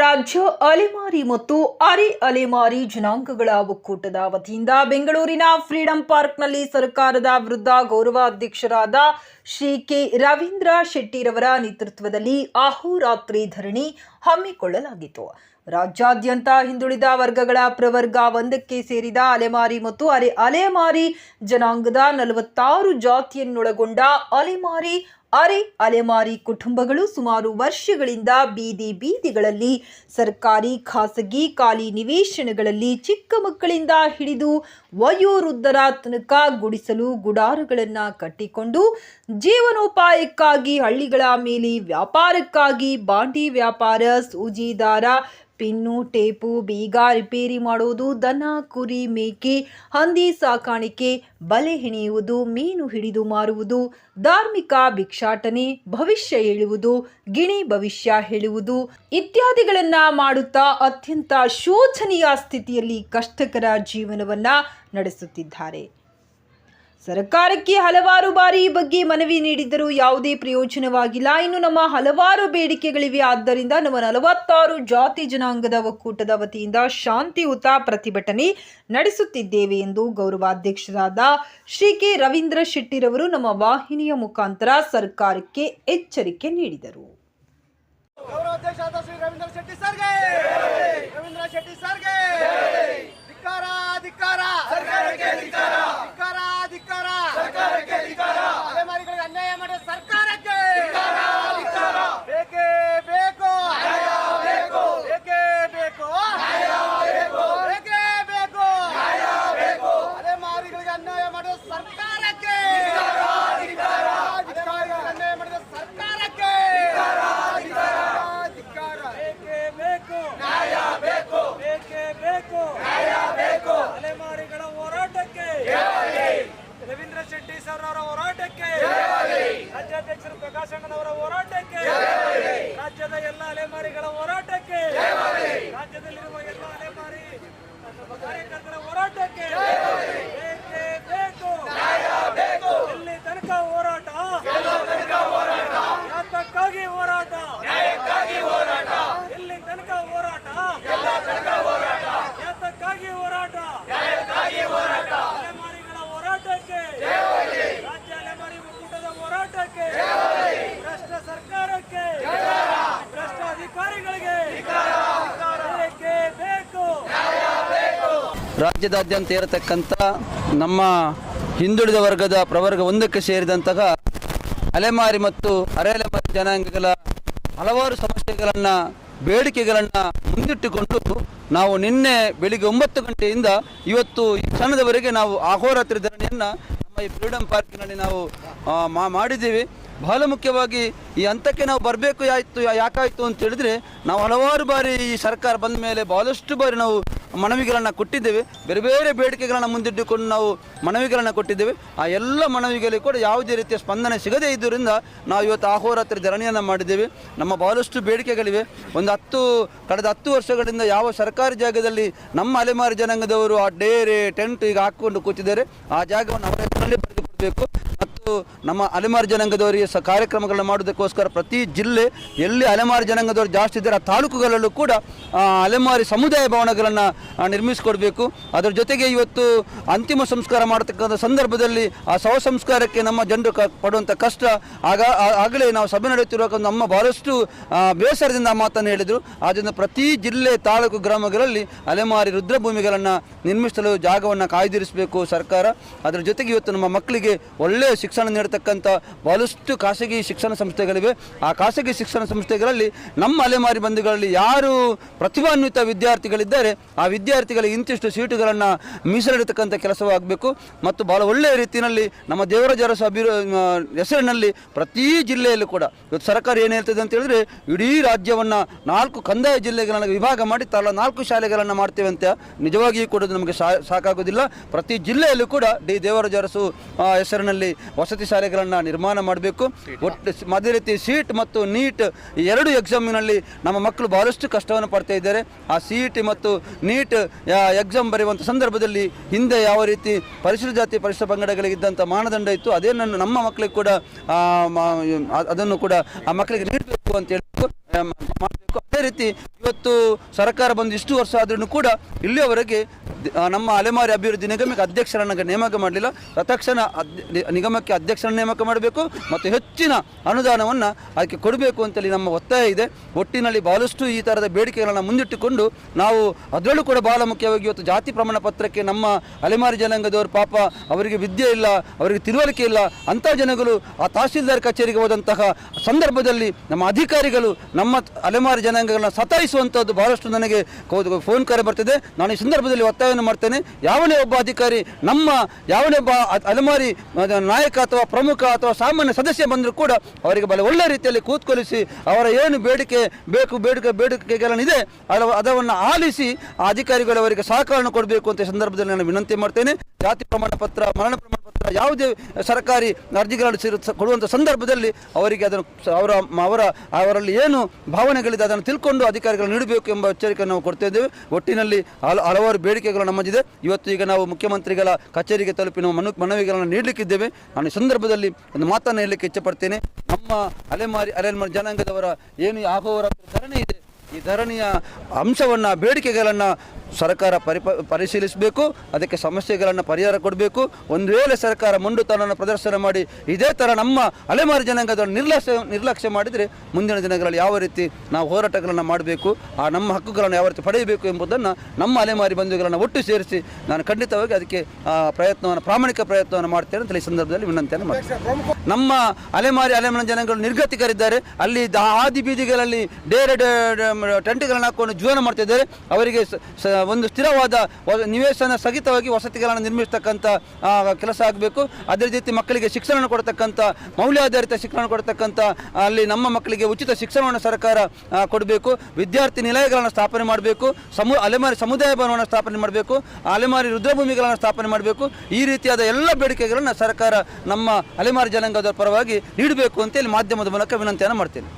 ರಾಜ್ಯ ಅಲೆಮಾರಿ ಮತ್ತು ಅರೆ ಅಲೆಮಾರಿ ಜನಾಂಗಗಳ ಒಕ್ಕೂಟದ ವತಿಯಿಂದ ಬೆಂಗಳೂರಿನ ಫ್ರೀಡಂ ಪಾರ್ಕ್ನಲ್ಲಿ ಸರ್ಕಾರದ ವಿರುದ್ಧ ಗೌರವಾಧ್ಯಕ್ಷರಾದ ಶ್ರೀ ಕೆ ರವೀಂದ್ರ ಶೆಟ್ಟಿರವರ ನೇತೃತ್ವದಲ್ಲಿ ಅಹೋರಾತ್ರಿ ಧರಣಿ ಹಮ್ಮಿಕೊಳ್ಳಲಾಗಿತ್ತು. ರಾಜ್ಯಾದ್ಯಂತ ಹಿಂದುಳಿದ ವರ್ಗಗಳ ಪ್ರವರ್ಗ ಒಂದಕ್ಕೆ ಸೇರಿದ ಅಲೆಮಾರಿ ಮತ್ತು ಅರೆ ಅಲೆಮಾರಿ ಜನಾಂಗದ ನಲವತ್ತಾರು ಜಾತಿಯನ್ನೊಳಗೊಂಡ ಅಲೆಮಾರಿ ಅರೆ ಅಲೆಮಾರಿ ಕುಟುಂಬಗಳು ಸುಮಾರು ವರ್ಷಗಳಿಂದ ಬೀದಿ ಬೀದಿಗಳಲ್ಲಿ ಸರ್ಕಾರಿ ಖಾಸಗಿ ಖಾಲಿ ನಿವೇಶನಗಳಲ್ಲಿ ಚಿಕ್ಕ ಮಕ್ಕಳಿಂದ ಹಿಡಿದು ವಯೋವೃದ್ಧರ ತನಕ ಗುಡಿಸಲು ಗುಡಾರುಗಳನ್ನು ಕಟ್ಟಿಕೊಂಡು ಜೀವನೋಪಾಯಕ್ಕಾಗಿ ಹಳ್ಳಿಗಳ ಮೇಲೆ ವ್ಯಾಪಾರಕ್ಕಾಗಿ ಬಾಂಡಿ ವ್ಯಾಪಾರ, ಸೂಜಿದಾರ, ಪಿನ್ನು, ಟೇಪು, ಬೀಗ ರಿಪೇರಿ ಮಾಡುವುದು ದನ, ಕುರಿ ಮೇಕೆ, ಹಂದಿ ಸಾಕಾಣಿಕೆ, ಬಲೆ ಹೆಣೆಯುವುದು, ಮೀನು ಹಿಡಿದು ಮಾರುವುದು, ಧಾರ್ಮಿಕ ಭಿಕ್ಷಾಟನೆ ಭವಿಷ್ಯ ಹೇಳುವುದು ಗಿಣಿ ಭವಿಷ್ಯ ಹೇಳುವುದು ಇತ್ಯಾದಿಗಳನ್ನ ಮಾಡುತ್ತಾ ಅತ್ಯಂತ ಶೋಚನೀಯ ಸ್ಥಿತಿಯಲ್ಲಿ ಕಷ್ಟಕರ ಜೀವನವನ್ನ ನಡೆಸುತ್ತಿದ್ದಾರೆ. ಸರ್ಕಾರಕ್ಕೆ ಹಲವಾರು ಬಾರಿ ಈ ಬಗ್ಗೆ ಮನವಿ ನೀಡಿದ್ದರೂ ಯಾವುದೇ ಪ್ರಯೋಜನವಾಗಿಲ್ಲ. ಇನ್ನು ನಮ್ಮ ಹಲವಾರು ಬೇಡಿಕೆಗಳಿವೆ. ಆದ್ದರಿಂದ ನಮ್ಮ ನಲವತ್ತಾರು ಜಾತಿ ಜನಾಂಗದ ಒಕ್ಕೂಟದ ವತಿಯಿಂದ ಶಾಂತಿಯುತ ಪ್ರತಿಭಟನೆ ನಡೆಸುತ್ತಿದ್ದೇವೆ ಎಂದು ಗೌರವಾಧ್ಯಕ್ಷರಾದ ಶ್ರೀ ಕೆ ರವೀಂದ್ರ ಶೆಟ್ಟಿರವರು ನಮ್ಮ ವಾಹಿನಿಯ ಮುಖಾಂತರ ಸರ್ಕಾರಕ್ಕೆ ಎಚ್ಚರಿಕೆ ನೀಡಿದರು. ರವೀಂದ್ರ ಶೆಟ್ಟಿ ಸರ್ಗೆ! தலைமறைகளை ರಾಜ್ಯದಾದ್ಯಂತ ಇರತಕ್ಕಂಥ ನಮ್ಮ ಹಿಂದುಳಿದ ವರ್ಗದ ಪ್ರವರ್ಗ ಒಂದಕ್ಕೆ ಸೇರಿದಂತಹ ಅಲೆಮಾರಿ ಮತ್ತು ಅರೆ ಅಲೆಮಾರಿ ಜನಾಂಗಗಳ ಹಲವಾರು ಸಮಸ್ಯೆಗಳನ್ನು, ಬೇಡಿಕೆಗಳನ್ನು ಮುಂದಿಟ್ಟುಕೊಂಡು ನಾವು ನಿನ್ನೆ ಬೆಳಿಗ್ಗೆ ಒಂಬತ್ತು ಗಂಟೆಯಿಂದ ಇವತ್ತು ಈ ಕ್ಷಣದವರೆಗೆ ನಾವು ಅಹೋರಾತ್ರಿ ಧರಣಿಯನ್ನು ನಮ್ಮ ಈ ಫ್ರೀಡಮ್ ಪಾರ್ಕಿನಲ್ಲಿ ನಾವು ಮಾಡಿದ್ದೀವಿ. ಬಹಳ ಮುಖ್ಯವಾಗಿ ಈ ಹಂತಕ್ಕೆ ನಾವು ಬರಬೇಕು ಆಯಿತು ಯಾಕಾಯಿತು ಅಂತ ಹೇಳಿದ್ರೆ ನಾವು ಹಲವಾರು ಬಾರಿ ಈ ಸರ್ಕಾರ ಬಂದ ಮೇಲೆ ಬಹಳಷ್ಟು ಬಾರಿ ನಾವು ಮನವಿಗಳನ್ನು ಕೊಟ್ಟಿದ್ದೇವೆ. ಬೇರೆ ಬೇರೆ ಬೇಡಿಕೆಗಳನ್ನು ಮುಂದಿಟ್ಟುಕೊಂಡು ನಾವು ಮನವಿಗಳನ್ನು ಕೊಟ್ಟಿದ್ದೇವೆ. ಆ ಎಲ್ಲ ಮನವಿಗಳಿಗೆ ಕೂಡ ಯಾವುದೇ ರೀತಿಯ ಸ್ಪಂದನೆ ಸಿಗದೇ ಇದ್ದರಿಂದ ನಾವು ಇವತ್ತು ಆಹೋರಾತ್ರಿ ಧರಣಿಯನ್ನು ಮಾಡಿದ್ದೇವೆ. ನಮ್ಮ ಬಹಳಷ್ಟು ಬೇಡಿಕೆಗಳಿವೆ. ಒಂದು ಹತ್ತು, ಕಳೆದ ಹತ್ತು ವರ್ಷಗಳಿಂದ ಯಾವ ಸರ್ಕಾರಿ ಜಾಗದಲ್ಲಿ ನಮ್ಮ ಅಲೆಮಾರಿ ಜನಾಂಗದವರು ಆ ಡೇರೆ, ಟೆಂಟ್ ಈಗ ಹಾಕ್ಕೊಂಡು ಕೂತಿದ್ದಾರೆ. ಆ ಜಾಗವನ್ನು ಅವರ ನಮ್ಮ ಅಲೆಮಾರಿ ಜನಾಂಗದವರಿಗೆ ಸ ಕಾರ್ಯಕ್ರಮಗಳನ್ನ ಮಾಡೋದಕ್ಕೋಸ್ಕರ ಪ್ರತಿ ಜಿಲ್ಲೆ ಎಲ್ಲಿ ಅಲೆಮಾರಿ ಜನಾಂಗದವರು ಜಾಸ್ತಿ ಇದ್ದಾರೆ, ಆ ತಾಲೂಕುಗಳಲ್ಲೂ ಕೂಡ ಅಲೆಮಾರಿ ಸಮುದಾಯ ಭವನಗಳನ್ನು ನಿರ್ಮಿಸಿಕೊಡಬೇಕು. ಅದರ ಜೊತೆಗೆ ಇವತ್ತು ಅಂತಿಮ ಸಂಸ್ಕಾರ ಮಾಡತಕ್ಕಂಥ ಸಂದರ್ಭದಲ್ಲಿ ಆ ಶವ ಸಂಸ್ಕಾರಕ್ಕೆ ನಮ್ಮ ಜನರು ಕ, ಪಡುವಂಥ ಕಷ್ಟ, ಆಗ ಆಗಲೇ ನಾವು ಸಭೆ ನಡೆಯುತ್ತಿರುವಾಗ ನಮ್ಮ ಬಹಳಷ್ಟು ಬೇಸರದಿಂದ ಆ ಮಾತನ್ನು ಹೇಳಿದರು. ಆದ್ದರಿಂದ ಪ್ರತಿ ಜಿಲ್ಲೆ, ತಾಲೂಕು, ಗ್ರಾಮಗಳಲ್ಲಿ ಅಲೆಮಾರಿ ರುದ್ರಭೂಮಿಗಳನ್ನು ನಿರ್ಮಿಸಲು ಜಾಗವನ್ನು ಕಾಯ್ದಿರಿಸಬೇಕು ಸರ್ಕಾರ. ಅದರ ಜೊತೆಗೆ ಇವತ್ತು ನಮ್ಮ ಮಕ್ಕಳಿಗೆ ಒಳ್ಳೆಯ ನೀಡತಕ್ಕಂಥ ಬಹಳಷ್ಟು ಖಾಸಗಿ ಶಿಕ್ಷಣ ಸಂಸ್ಥೆಗಳಿವೆ. ಆ ಖಾಸಗಿ ಶಿಕ್ಷಣ ಸಂಸ್ಥೆಗಳಲ್ಲಿ ನಮ್ಮ ಅಲೆಮಾರಿ ಬಂಧುಗಳಲ್ಲಿ ಯಾರು ಪ್ರತಿಭಾನ್ವಿತ ವಿದ್ಯಾರ್ಥಿಗಳಿದ್ದಾರೆ, ಆ ವಿದ್ಯಾರ್ಥಿಗಳಿಗೆ ಇಂತಿಷ್ಟು ಸೀಟುಗಳನ್ನು ಮೀಸಲಿಡತಕ್ಕಂಥ ಕೆಲಸವಾಗಬೇಕು. ಮತ್ತು ಬಹಳ ಒಳ್ಳೆಯ ರೀತಿಯಲ್ಲಿ ನಮ್ಮ ದೇವರಾಜರಸ ಹೆಸರಿನಲ್ಲಿ ಪ್ರತಿ ಜಿಲ್ಲೆಯಲ್ಲೂ ಕೂಡ ಇವತ್ತು ಸರ್ಕಾರ ಏನು ಹೇಳ್ತದೆ ಅಂತ ಹೇಳಿದ್ರೆ, ಇಡೀ ರಾಜ್ಯವನ್ನು ನಾಲ್ಕು ಕಂದಾಯ ಜಿಲ್ಲೆಗಳನ್ನು ವಿಭಾಗ ಮಾಡಿ ತಲಾ ನಾಲ್ಕು ಶಾಲೆಗಳನ್ನು ಮಾಡ್ತೇವೆ ಅಂತ ನಿಜವಾಗಿಯೂ ಕೂಡ ನಮಗೆ ಸಾಕಾಗೋದಿಲ್ಲ ಪ್ರತಿ ಜಿಲ್ಲೆಯಲ್ಲೂ ಕೂಡ ಡಿ ದೇವರಾಜರಸು ಹೆಸರಿನಲ್ಲಿ ವಸತಿ ಶಾಲೆಗಳನ್ನು ನಿರ್ಮಾಣ ಮಾಡಬೇಕು. ಒಟ್ಟು ಅದೇ ರೀತಿ ಸೀಟ್ ಮತ್ತು ನೀಟ್ ಎರಡು ಎಕ್ಸಾಮಿನಲ್ಲಿ ನಮ್ಮ ಮಕ್ಕಳು ಬಹಳಷ್ಟು ಕಷ್ಟವನ್ನು ಪಡ್ತಾ ಇದ್ದಾರೆ. ಆ ಸೀಟ್ ಮತ್ತು ನೀಟ್ ಎಕ್ಸಾಮ್ ಬರೆಯುವಂಥ ಸಂದರ್ಭದಲ್ಲಿ ಹಿಂದೆ ಯಾವ ರೀತಿ ಪರಿಶಿಷ್ಟ ಜಾತಿ ಪರಿಶಿಷ್ಟ ಪಂಗಡಗಳಿಗಿದ್ದಂಥ ಮಾನದಂಡ ಇತ್ತು ಅದೇ ನನ್ನ ನಮ್ಮ ಮಕ್ಕಳಿಗೆ ಕೂಡ ಅದನ್ನು ಕೂಡ ಆ ಮಕ್ಕಳಿಗೆ ನೀಡಬೇಕು ಅಂತ ಹೇಳಬೇಕು ಮಾಡಬೇಕು. ಅದೇ ರೀತಿ ಇವತ್ತು ಸರ್ಕಾರ ಬಂದು ಇಷ್ಟು ವರ್ಷ ಆದ್ರೂ ಕೂಡ ಇಲ್ಲಿಯವರೆಗೆ ನಮ್ಮ ಅಲೆಮಾರಿ ಅಭಿವೃದ್ಧಿ ನಿಗಮಕ್ಕೆ ಅಧ್ಯಕ್ಷರನ್ನು ನೇಮಕ ಮಾಡಲಿಲ್ಲ. ತತ್ಕ್ಷಣ ನಿಗಮಕ್ಕೆ ಅಧ್ಯಕ್ಷರನ್ನ ನೇಮಕ ಮಾಡಬೇಕು ಮತ್ತು ಹೆಚ್ಚಿನ ಅನುದಾನವನ್ನು ಅದಕ್ಕೆ ಕೊಡಬೇಕು ಅಂತೇಳಿ ನಮ್ಮ ಒತ್ತಾಯ ಇದೆ. ಒಟ್ಟಿನಲ್ಲಿ ಬಹಳಷ್ಟು ಈ ಥರದ ಬೇಡಿಕೆಗಳನ್ನು ಮುಂದಿಟ್ಟುಕೊಂಡು ನಾವು ಅದರಲ್ಲೂ ಕೂಡ ಬಹಳ ಮುಖ್ಯವಾಗಿ ಇವತ್ತು ಜಾತಿ ಪ್ರಮಾಣ ಪತ್ರಕ್ಕೆ ನಮ್ಮ ಅಲೆಮಾರಿ ಜನಾಂಗದವರು ಪಾಪ ಅವರಿಗೆ ವಿದ್ಯೆ ಇಲ್ಲ, ಅವರಿಗೆ ತಿಳುವಳಿಕೆ ಇಲ್ಲ, ಅಂಥ ಜನಗಳು ಆ ತಹಸೀಲ್ದಾರ್ ಕಚೇರಿಗೆ ಹೋದಂತಹ ಸಂದರ್ಭದಲ್ಲಿ ನಮ್ಮ ಅಧಿಕಾರಿಗಳು ನಮ್ಮ ಅಲೆಮಾರಿ ಜನಾಂಗಗಳನ್ನ ಸತಾಯಿಸುವಂಥದ್ದು ಬಹಳಷ್ಟು ನನಗೆ ಫೋನ್ ಕರೆ ಬರ್ತಿದೆ. ನಾನು ಈ ಸಂದರ್ಭದಲ್ಲಿ ಒತ್ತಾಯವನ್ನು ಮಾಡ್ತೇನೆ. ಯಾವನೇ ಒಬ್ಬ ಅಧಿಕಾರಿ ನಮ್ಮ ಯಾವನೇ ಒಬ್ಬ ಅಲೆಮಾರಿ ನಾಯಕ ಅಥವಾ ಪ್ರಮುಖ ಅಥವಾ ಸಾಮಾನ್ಯ ಸದಸ್ಯ ಬಂದರೂ ಕೂಡ ಅವರಿಗೆ ಬಲ ಒಳ್ಳೆ ರೀತಿಯಲ್ಲಿ ಕೂತ್ಕೊಲಿಸಿ ಅವರ ಏನು ಬೇಡಿಕೆ ಬೇಕು, ಬೇಡಿಕೆ ಬೇಡಿಕೆಗಳನ್ನಿದೆ ಅದ- ಅದನ್ನು ಆಲಿಸಿ ಅಧಿಕಾರಿಗಳು ಅವರಿಗೆ ಸಹಕಾರವನ್ನು ಕೊಡಬೇಕು ಅಂತ ಸಂದರ್ಭದಲ್ಲಿ ನಾನು ವಿನಂತಿ ಮಾಡ್ತೇನೆ. ಜಾತಿ ಪ್ರಮಾಣ ಪತ್ರ ಮರಣ ಪ್ರಮಾಣ ಯಾವುದೇ ಸರ್ಕಾರಿ ಅರ್ಜಿಗಳನ್ನು ಕೊಡುವಂಥ ಸಂದರ್ಭದಲ್ಲಿ ಅವರಿಗೆ ಅದನ್ನು ಅವರ ಅವರ ಅವರಲ್ಲಿ ಏನು ಭಾವನೆಗಳಿದೆ ಅದನ್ನು ತಿಳ್ಕೊಂಡು ಅಧಿಕಾರಿಗಳು ನೀಡಬೇಕು ಎಂಬ ಎಚ್ಚರಿಕೆಯನ್ನು ನಾವು ಕೊಡ್ತಾ ಇದ್ದೇವೆ. ಒಟ್ಟಿನಲ್ಲಿ ಹಲ- ಹಲವಾರು ಬೇಡಿಕೆಗಳು ನಮ್ಮದಿದೆ. ಇವತ್ತು ಈಗ ನಾವು ಮುಖ್ಯಮಂತ್ರಿಗಳ ಕಚೇರಿಗೆ ತಲುಪಿ ನಾವು ಮನು ಮನವಿಗಳನ್ನು ನೀಡಲಿಕ್ಕಿದ್ದೇವೆ. ನಾನು ಈ ಸಂದರ್ಭದಲ್ಲಿ ಒಂದು ಮಾತನ್ನು ಹೇಳಲಿಕ್ಕೆ ಇಚ್ಛಪಡ್ತೇನೆ. ನಮ್ಮ ಅಲೆಮಾರಿ ಅಲೆಮಾರಿ ಜನಾಂಗದವರ ಏನು ಆಹೋರ ಧರಣಿ ಇದೆ, ಈ ಧರಣಿಯ ಅಂಶವನ್ನು, ಬೇಡಿಕೆಗಳನ್ನು ಸರ್ಕಾರ ಪರಿಪ, ಪರಿಶೀಲಿಸಬೇಕು, ಅದಕ್ಕೆ ಸಮಸ್ಯೆಗಳನ್ನು ಪರಿಹಾರ ಕೊಡಬೇಕು. ಒಂದು ವೇಳೆ ಸರ್ಕಾರ ಮೊಂಡುತನವನ್ನು ಪ್ರದರ್ಶನ ಮಾಡಿ ಇದೇ ಥರ ನಮ್ಮ ಅಲೆಮಾರಿ ಜನಾಂಗದ ನಿರ್ಲಕ್ಷ್ಯ ನಿರ್ಲಕ್ಷ್ಯ ಮಾಡಿದರೆ ಮುಂದಿನ ದಿನಗಳಲ್ಲಿ ಯಾವ ರೀತಿ ನಾವು ಹೋರಾಟಗಳನ್ನು ಮಾಡಬೇಕು, ಆ ನಮ್ಮ ಹಕ್ಕುಗಳನ್ನು ಯಾವ ರೀತಿ ಪಡೆಯಬೇಕು ಎಂಬುದನ್ನು ನಮ್ಮ ಅಲೆಮಾರಿ ಬಂಧುಗಳನ್ನು ಒಟ್ಟು ಸೇರಿಸಿ ನಾನು ಖಂಡಿತವಾಗಿ ಅದಕ್ಕೆ ಪ್ರಯತ್ನವನ್ನು, ಪ್ರಾಮಾಣಿಕ ಪ್ರಯತ್ನವನ್ನು ಮಾಡ್ತೇನೆ ಅಂತ ಈ ಸಂದರ್ಭದಲ್ಲಿ ವಿನಂತಿಯನ್ನು ಮಾಡ್ತೇನೆ. ನಮ್ಮ ಅಲೆಮಾರಿ ಅಲೆಮಾರಿ ಜನಾಂಗಗಳು ನಿರ್ಗತಿಕರಿದ್ದಾರೆ. ಅಲ್ಲಿ ಹಾದಿ ಬೀದಿಗಳಲ್ಲಿ ಡೇರೆ ಟೆಂಟ್ಗಳನ್ನು ಹಾಕೊಂಡು ಜೀವನ ಮಾಡ್ತಿದ್ದಾರೆ. ಅವರಿಗೆ ಒಂದು ಸ್ಥಿರವಾದ ನಿವೇಶನ ಸಹಿತವಾಗಿ ವಸತಿಗಳನ್ನು ನಿರ್ಮಿಸ್ತಕ್ಕಂಥ ಕೆಲಸ ಆಗಬೇಕು. ಅದೇ ರೀತಿ ಮಕ್ಕಳಿಗೆ ಶಿಕ್ಷಣ ಕೊಡ್ತಕ್ಕಂಥ ಮೌಲ್ಯಾಧಾರಿತ ಶಿಕ್ಷಣ ಕೊಡ್ತಕ್ಕಂಥ ಅಲ್ಲಿ ನಮ್ಮ ಮಕ್ಕಳಿಗೆ ಉಚಿತ ಶಿಕ್ಷಣವನ್ನು ಸರ್ಕಾರ ಕೊಡಬೇಕು. ವಿದ್ಯಾರ್ಥಿ ನಿಲಯಗಳನ್ನು ಸ್ಥಾಪನೆ ಮಾಡಬೇಕು. ಸಮು, ಅಲೆಮಾರಿ ಸಮುದಾಯ ಭವನವನ್ನು ಸ್ಥಾಪನೆ ಮಾಡಬೇಕು. ಅಲೆಮಾರಿ ರುದ್ರಭೂಮಿಗಳನ್ನು ಸ್ಥಾಪನೆ ಮಾಡಬೇಕು. ಈ ರೀತಿಯಾದ ಎಲ್ಲ ಬೇಡಿಕೆಗಳನ್ನು ಸರ್ಕಾರ ನಮ್ಮ ಅಲೆಮಾರಿ ಜನಾಂಗದ ಪರವಾಗಿ ನೀಡಬೇಕು ಅಂತೇಳಿ ಮಾಧ್ಯಮದ ಮೂಲಕ ವಿನಂತಿಯನ್ನು ಮಾಡ್ತೇನೆ.